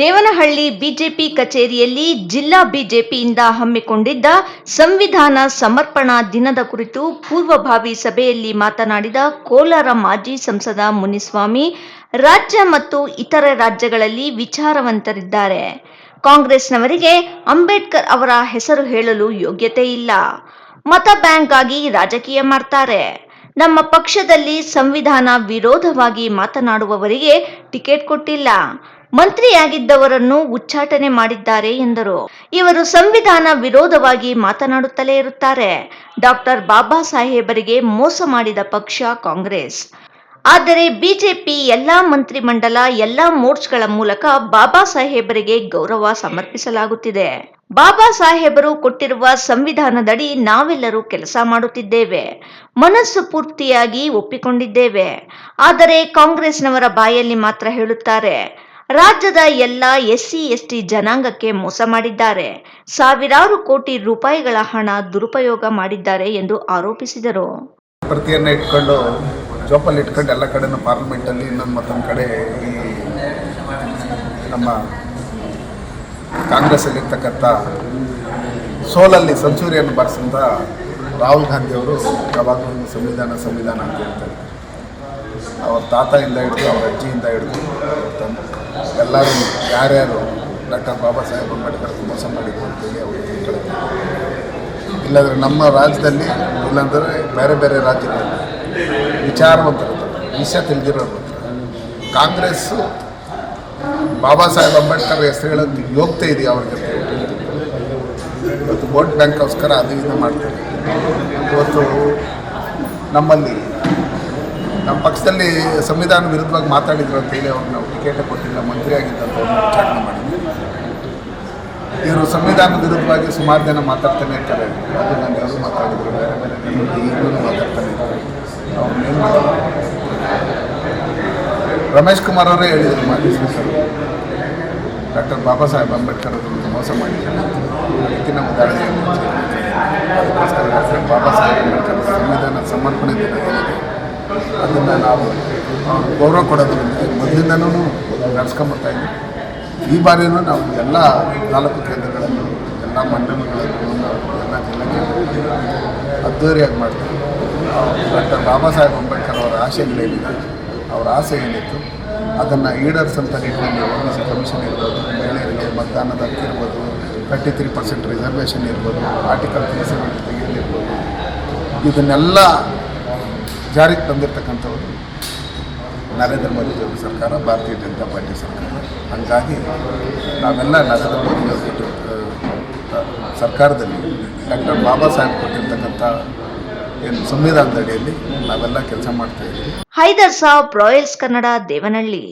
Devanahalli BJP ಕಚೇರಿಯಲ್ಲಿ ಜಿಲ್ಲಾ ಬಿಜೆಪಿಯಿಂದ ಹಮ್ಮಿಕೊಂಡಿದ್ದ ಸಂವಿಧಾನ ಸಮರ್ಪಣಾ ದಿನದ ಕುರಿತು ಪೂರ್ವಭಾವಿ ಸಭೆಯಲ್ಲಿ ಮಾತನಾಡಿದ ಕೋಲಾರ ಮಾಜಿ ಸಂಸದ ಮುನಿಸ್ವಾಮಿ, ರಾಜ್ಯ ಮತ್ತು ಇತರ ರಾಜ್ಯಗಳಲ್ಲಿ ವಿಚಾರವಂತರಿದ್ದಾರೆ. ಕಾಂಗ್ರೆಸ್ನವರಿಗೆ ಅಂಬೇಡ್ಕರ್ ಅವರ ಹೆಸರು ಹೇಳಲು ಯೋಗ್ಯತೆ ಇಲ್ಲ. ಮತ ಬ್ಯಾಂಕ್ ಆಗಿ ರಾಜಕೀಯ ಮಾಡ್ತಾರೆ. ನಮ್ಮ ಪಕ್ಷದಲ್ಲಿ ಸಂವಿಧಾನ ವಿರೋಧವಾಗಿ ಮಾತನಾಡುವವರಿಗೆ ಟಿಕೆಟ್ ಕೊಟ್ಟಿಲ್ಲ. ಮಂತ್ರಿಯಾಗಿದ್ದವರನ್ನು ಉಚ್ಚಾಟನೆ ಮಾಡಿದ್ದಾರೆ ಎಂದರು. ಇವರು ಸಂವಿಧಾನ ವಿರೋಧವಾಗಿ ಮಾತನಾಡುತ್ತಲೇ ಇರುತ್ತಾರೆ. ಡಾಕ್ಟರ್ ಬಾಬಾ ಸಾಹೇಬರಿಗೆ ಮೋಸ ಮಾಡಿದ ಪಕ್ಷ ಕಾಂಗ್ರೆಸ್. ಆದರೆ ಬಿಜೆಪಿ ಎಲ್ಲಾ ಮಂತ್ರಿಮಂಡಲ ಎಲ್ಲಾ ಮೋರ್ಚ್ಗಳ ಮೂಲಕ ಬಾಬಾ ಸಾಹೇಬರಿಗೆ ಗೌರವ ಸಮರ್ಪಿಸಲಾಗುತ್ತಿದೆ. ಬಾಬಾ ಸಾಹೇಬರು ಕೊಟ್ಟಿರುವ ಸಂವಿಧಾನದಡಿ ನಾವೆಲ್ಲರೂ ಕೆಲಸ ಮಾಡುತ್ತಿದ್ದೇವೆ. ಮನಸ್ಸು ಪೂರ್ತಿಯಾಗಿ ಒಪ್ಪಿಕೊಂಡಿದ್ದೇವೆ. ಆದರೆ ಕಾಂಗ್ರೆಸ್ನವರ ಬಾಯಲ್ಲಿ ಮಾತ್ರ ಹೇಳುತ್ತಾರೆ, ರಾಜ್ಯದ ಎಲ್ಲ ಎಸ್ಸಿ, ಎಸ್ಟಿ ಜನಾಂಗಕ್ಕೆ ಮೋಸ ಮಾಡಿದ್ದಾರೆ. ಸಾವಿರಾರು ಕೋಟಿ ರೂಪಾಯಿಗಳ ಹಣ ದುರುಪಯೋಗ ಮಾಡಿದ್ದಾರೆ ಎಂದು ಆರೋಪಿಸಿದರು. ಇಟ್ಕೊಂಡು ಜೋಪಲ್ಲಿ ಇಟ್ಕೊಂಡು ಎಲ್ಲ ಕಡೆನೂ ಪಾರ್ಲಿಮೆಂಟಲ್ಲಿ ಇನ್ನೊಂದು ಮತ್ತೊಂದು ಕಡೆ ಈ ನಮ್ಮ ಕಾಂಗ್ರೆಸ್ಸಲ್ಲಿರ್ತಕ್ಕಂಥ ಸೋಲಲ್ಲಿ ಸೆಂಚುರಿಯನ್ನು ಬಾರಿಸಿದ ರಾಹುಲ್ ಗಾಂಧಿಯವರು ಯಾವಾಗಲೂ ಸಂವಿಧಾನ ಸಂವಿಧಾನ ಅಂತ ಹೇಳ್ತಾರೆ. ಅವ್ರ ತಾತಯಿಂದ ಹಿಡಿದು ಅವ್ರ ಅಜ್ಜಿಯಿಂದ ಹಿಡಿದು ಎಲ್ಲರೂ ಯಾರ್ಯಾರು ಡಾಕ್ಟರ್ ಬಾಬಾ ಸಾಹೇಬ್ ಅಂಬೇಡ್ಕರ್ ಮೋಸ ಮಾಡಿದ್ರು ಅಂತೇಳಿ ಅವರು ಇಲ್ಲಾಂದರೆ ನಮ್ಮ ರಾಜ್ಯದಲ್ಲಿ ಇಲ್ಲಾಂದರೆ ಬೇರೆ ಬೇರೆ ರಾಜ್ಯಗಳಲ್ಲಿ ವಿಚಾರವಂತರು ವಿಷಯ ತಿಳಿದಿರೋರು ಕಾಂಗ್ರೆಸ್ಸು ಬಾಬಾ ಸಾಹೇಬ್ ಅಂಬೇಡ್ಕರ್ ಹೆಸರು ಹೇಳೋದು ಯೋಗ್ಯತೆ ಇದೆಯಾ ಅವ್ರಿಗೆ. ಇವತ್ತು ವೋಟ್ ಬ್ಯಾಂಕ್ಗೋಸ್ಕರ ಅದು ಇದು ಮಾಡ್ತಾರೆ. ಇವತ್ತು ನಮ್ಮಲ್ಲಿ, ನಮ್ಮ ಪಕ್ಷದಲ್ಲಿ ಸಂವಿಧಾನ ವಿರುದ್ಧವಾಗಿ ಮಾತಾಡಿದ್ರು ಅಂತೇಳಿ ಅವ್ರಿಗೆ ನಾವು ಟಿಕೆಟ್ ಕೊಟ್ಟಿಲ್ಲ, ಮಂತ್ರಿ ಆಗಿದ್ದಂತ ವಿಚಾರಣೆ ಮಾಡಿದ್ವಿ ಇವರು ಸಂವಿಧಾನ ವಿರುದ್ಧವಾಗಿ ಸುಮಾರು ಜನ ಮಾತಾಡ್ತಾನೆ ಇರ್ತಾರೆ. ಅದು ನಾನು ಯಾರು ಮಾತಾಡಿದ್ರು, ಬೇರೆ ಬೇರೆ ಈಗಲೂ ಮಾತಾಡ್ತಾನೆ ಇರ್ತಾರೆ ಅವ್ರನ್ನೇನು ಮಾಡಿದ್ರು ರಮೇಶ್ ಕುಮಾರ್ ಅವರೇ ಹೇಳಿದರು ಮಾಜಿ ಸ್ಪೀಕರ್ ಡಾಕ್ಟರ್ ಬಾಬಾ ಸಾಹೇಬ್ ಅಂಬೇಡ್ಕರ್ ಅವರು ಮೋಸ ಮಾಡಿದ್ದಾರೆ. ಅದಕ್ಕಿಂತ ಉದಾಹರಣೆ ಅದಕ್ಕೋಸ್ಕರ ಡಾಕ್ಟರ್ ಬಾಬಾ ಸಾಹೇಬ್ ಅಂಬೇಡ್ಕರ್ ಸಂವಿಧಾನ ಸಮರ್ಪಣೆ ದಿನ ಏನಿದೆ, ಅದನ್ನು ನಾವು ಗೌರವ ಕೊಡೋದ್ರಿಂದ ಮೊದಲಿಂದನೂ ನಡೆಸ್ಕೊಂಬರ್ತಾ ಇದ್ದೀವಿ ಈ ಬಾರಿಯೂ ನಾವು ಎಲ್ಲ ನಾಲ್ಕು ಕೇಂದ್ರಗಳನ್ನು, ಎಲ್ಲ ಮಂಡಲಗಳನ್ನು, ಎಲ್ಲ ಜಿಲ್ಲಾ ಕೇಂದ್ರಗಳನ್ನು ಅದ್ದೂರಿಯಾಗಿ ಮಾಡ್ತೀವಿ ಡಾಕ್ಟರ್ ಬಾಬಾ ಸಾಹೇಬ್ ಅಂಬೇಡ್ಕರ್ ಅವರ ಆಶಯಗಳೇನಿದೆ ಅವರ ಆಸೆ ಏನಿತ್ತು, ಅದನ್ನು ಈಡೇರಿಸಂಥ ನಿಟ್ಟಿನಲ್ಲಿ ಒ ಬಿ ಸಿ ಕಮಿಷನ್ ಇರ್ಬೋದು, ಮಹಿಳೆಯರಿಗೆ ಮತದಾನದ ಇರ್ಬೋದು ತರ್ಟಿ ತ್ರೀ ಪರ್ಸೆಂಟ್ ರಿಸರ್ವೇಷನ್ ಇರ್ಬೋದು ಆರ್ಟಿಕಲ್ ತ್ರೀ ಸೆವೆಂಟಿ ತೆಗೆಯಲಿರ್ಬೋದು ಇದನ್ನೆಲ್ಲ ಜಾರಿಗೆ ತಂದಿರತಕ್ಕಂಥವ್ರು ನರೇಂದ್ರ ಮೋದಿ ಅವರ ಸರ್ಕಾರ, ಭಾರತೀಯ ಜನತಾ ಪಾರ್ಟಿ ಸರ್ಕಾರ. ಹಾಗಾಗಿ ನಾವೆಲ್ಲ ನರೇಂದ್ರ ಮೋದಿ ಅವರು ಸರ್ಕಾರದಲ್ಲಿ ಡಾಕ್ಟರ್ ಬಾಬಾ ಸಾಹೇಬ್ ಕೊಟ್ಟಿರ್ತಕ್ಕಂಥ ಏನು ಸಂವಿಧಾನದ ಅಡಿಯಲ್ಲಿ ನಾವೆಲ್ಲ ಕೆಲಸ ಮಾಡ್ತಾ ಇದ್ದೀವಿ. ಹೈದರ್ ಸಾಬ್ ರಾಯಲ್ಸ್ ಕನ್ನಡ ದೇವನಹಳ್ಳಿ.